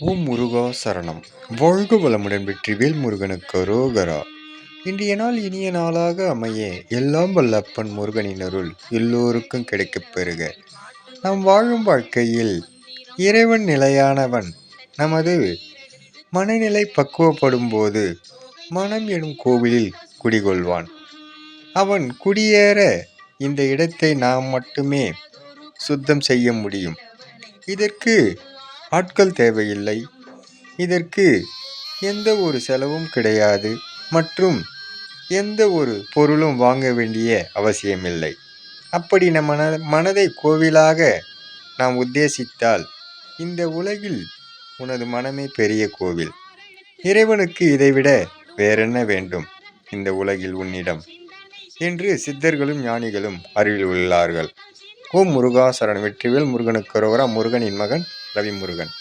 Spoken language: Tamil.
ஓம் முருகா சரணம். வாழ்க வளமுடன் வெற்றிவேல் முருகனுக்கு ரோகரா இன்றைய நாள் இனிய நாளாக அமைய எல்லாம் வல்லப்பன் முருகனின் அருள் எல்லோருக்கும் கிடைக்கப் பெறுக. நாம் வாழும் வாழ்க்கையில் இறைவன் நிலையானவன். நமது மனநிலை பக்குவப்படும் போது மனம் எனும் கோவிலில் குடிகொள்வான். அவன் குடியேற இந்த இடத்தை நாம் மட்டுமே சுத்தம் செய்ய முடியும். இதற்கு ஆட்கள் தேவையில்லை. இதற்கு எந்த ஒரு செலவும் கிடையாது மற்றும் எந்த ஒரு பொருளும் வாங்க வேண்டிய அவசியமில்லை. அப்படி நம் மன மனதை கோவிலாக நாம் உத்தேசித்தால் இந்த உலகில் உனது மனமே பெரிய கோவில். இறைவனுக்கு இதைவிட வேறென்ன வேண்டும்? இந்த உலகில் உன்னிடம் என்று சித்தர்களும் ஞானிகளும் அருகில் உள்ளார்கள். ஓம் முருகாசரன் வெற்றிவேல் முருகனுக்கு ரோகரா முருகனின் மகன் ரவிமுருகன்.